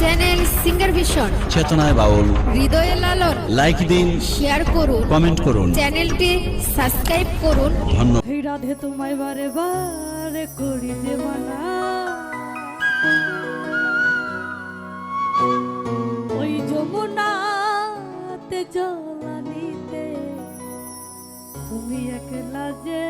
Channel singer vision চেতনায় বাউল হৃদয়ে লালন লাইক দিন শেয়ার করুন কমেন্ট করুন। চ্যানেলটি সাবস্ক্রাইব করুন। ধন্যবাদ। রাধে তোমায় বারে বারে করি যে ওই যমুনাতে জলানিতে তুমি একলা যে